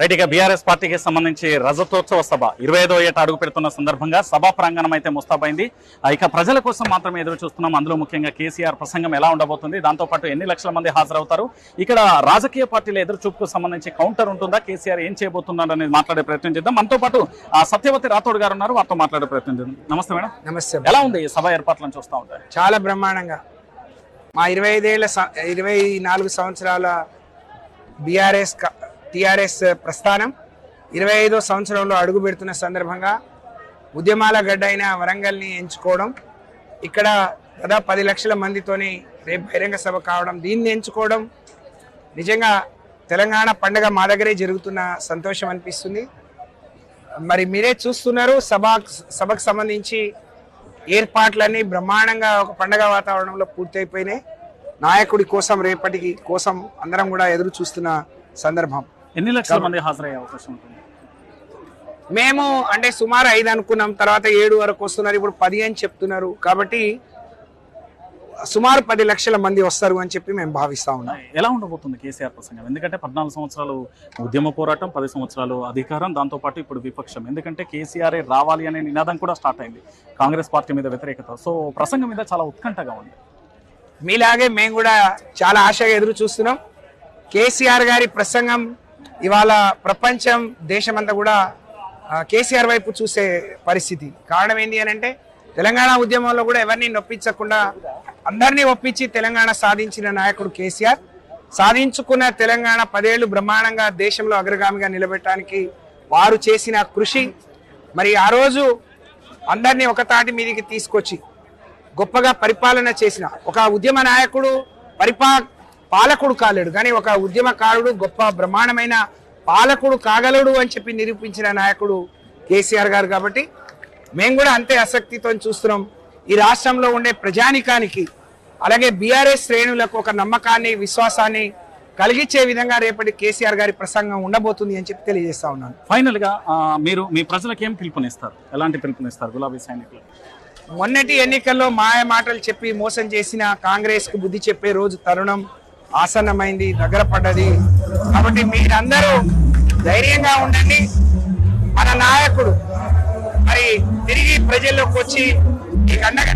Right ఇక BRS పార్టీకి సంబంధించి రజతోత్సవ సభ. ఇరవై ఐదో ఏట అడుగు పెడుతున్న సందర్భంగా సభా ప్రాంగణం అయితే ముస్తాబైంది. ఇక ప్రజల కోసం మాత్రమే ఎదురు చూస్తున్నాం. అందులో ముఖ్యంగా కేసీఆర్ ప్రసంగం ఎలా ఉండబోతుంది దాంతో పాటు ఎన్ని లక్షల మంది హాజరవుతారు? ఇక్కడ రాజకీయ పార్టీల ఎదురు చూపుకు సంబంధించి కౌంటర్ ఉంటుందా? కేసీఆర్ ఏం చేయబోతున్నారు అనేది మాట్లాడే ప్రయత్నం చేద్దాం. మనతో పాటు ఆ, సత్యవతి రాథోడ్ గారు ఉన్నారు. వారితో మాట్లాడే ప్రయత్నం చేద్దాం. నమస్తే మేడం. నమస్తే ఎలా ఉంది ఈ సభ ఏర్పాట్లను చూస్తూ ఉంటాయి చాలా బ్రహ్మాండంగా. మా ఇరవై ఐదేళ్ళ ఇరవై నాలుగు సంవత్సరాల బీఆర్ఎస్ టిఆర్ఎస్ ప్రస్థానం. ఇరవై ఐదో సంవత్సరంలో అడుగు పెడుతున్న సందర్భంగా ఉద్యమాల గడ్డ అయిన వరంగల్ని ఎంచుకోవడం ఇక్కడ దాదాపు పది లక్షల మందితోని రేపు బహిరంగ సభ కావడం దీన్ని ఎంచుకోవడం నిజంగా తెలంగాణ పండగ మా దగ్గరే జరుగుతున్న సంతోషం అనిపిస్తుంది. మరి మీరే చూస్తున్నారు సభ సభకు సంబంధించి ఏర్పాట్లన్నీ బ్రహ్మాండంగా ఒక పండగ వాతావరణంలో పూర్తయిపోయినాయి. నాయకుడి కోసం రేపటికి కోసం అందరం కూడా ఎదురు చూస్తున్న సందర్భం. ఎన్ని లక్షల మంది హాజరయ్యే అవకాశం ఉంటుంది? మేము అంటే సుమారు ఐదు అనుకున్నాం తర్వాత ఏడు వరకు వస్తున్నారు ఇప్పుడు పది అని చెప్తున్నారు. కాబట్టి సుమారు పది లక్షల మంది వస్తారు అని చెప్పి మేము భావిస్తా ఉన్నాం. ఎలా ఉండబోతుంది కేసీఆర్ ప్రసంగం? ఎందుకంటే పద్నాలుగు సంవత్సరాలు ఉద్యమ పోరాటం పది సంవత్సరాలు అధికారం దాంతో పాటు ఇప్పుడు విపక్షం. ఎందుకంటే కేసీఆర్ రావాలి అనే నినాదం కూడా స్టార్ట్ అయింది. కాంగ్రెస్ పార్టీ మీద వ్యతిరేకత. సో ప్రసంగం మీద చాలా ఉత్కంఠగా ఉంది. మీలాగే మేము కూడా చాలా ఆశగా ఎదురు చూస్తున్నాం. కేసీఆర్ గారి ప్రసంగం ఇవాళ ప్రపంచం దేశమంతా కూడా కేసీఆర్ వైపు చూసే పరిస్థితి. కారణం ఏంటి అని అంటే తెలంగాణ ఉద్యమంలో కూడా ఎవరిని నొప్పించకుండా అందరినీ ఒప్పించి తెలంగాణ సాధించిన నాయకుడు కేసీఆర్. సాధించుకున్న తెలంగాణ పదేళ్ళు బ్రహ్మాండంగా దేశంలో అగ్రగామిగా నిలబెట్టడానికి వారు చేసిన కృషి మరి ఆ రోజు అందరినీ ఒక తాటి మీదికి తీసుకొచ్చి గొప్పగా పరిపాలన చేసిన ఒక ఉద్యమ నాయకుడు పరిపా పాలకుడు కాలేడు. కానీ ఒక ఉద్యమకారుడు గొప్ప బ్రహ్మాండమైన పాలకుడు కాగలడు అని చెప్పి నిరూపించిన నాయకుడు కేసీఆర్ గారు కాబట్టి మేము కూడా అంతే ఆసక్తితో చూస్తున్నాం. ఈ రాష్ట్రంలో ఉండే ప్రజానికానికి అలాగే బీఆర్ఎస్ శ్రేణులకు ఒక నమ్మకాన్ని విశ్వాసాన్ని కలిగించే విధంగా రేపటి కేసీఆర్ గారి ప్రసంగం ఉండబోతుంది అని చెప్పి తెలియజేస్తా ఉన్నాను. ఫైనల్గా మీరు మీ ప్రజలకు ఏం పిలుపునిస్తారు? ఎలాంటి పిలుపునిస్తారు గులాబీ సైనికులు? మొన్నటి ఎన్నికల్లో మాయ మాటలు చెప్పి మోసం చేసిన కాంగ్రెస్కు బుద్ధి చెప్పే రోజు తరుణం. ఆసన్నమైంది దగ్గర పడ్డది. కాబట్టి మీరందరూ ధైర్యంగా ఉండండి. మన నాయకుడు మరి తిరిగి ప్రజల్లోకి వచ్చి మీకు అండగా